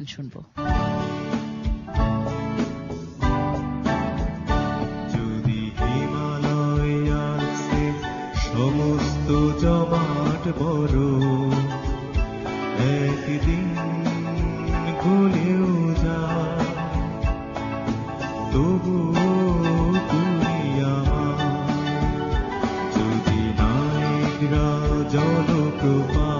গান শুনব। সমস্ত জমাট বড় একদিন গলেও যা। তবু তুমি আমার যদি জলপ্রপা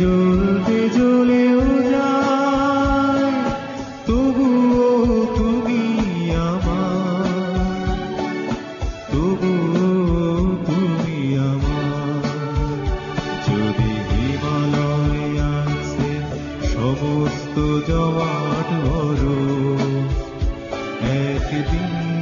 জ্বলতে জ্বলেও যায় তবুও তুমি আমার তবুও তুমি আছে সমস্ত জমাট বড় একদিন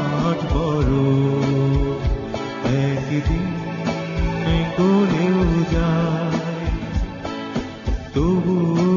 বিরাট বড় একদিন গলেও যায়। তবুও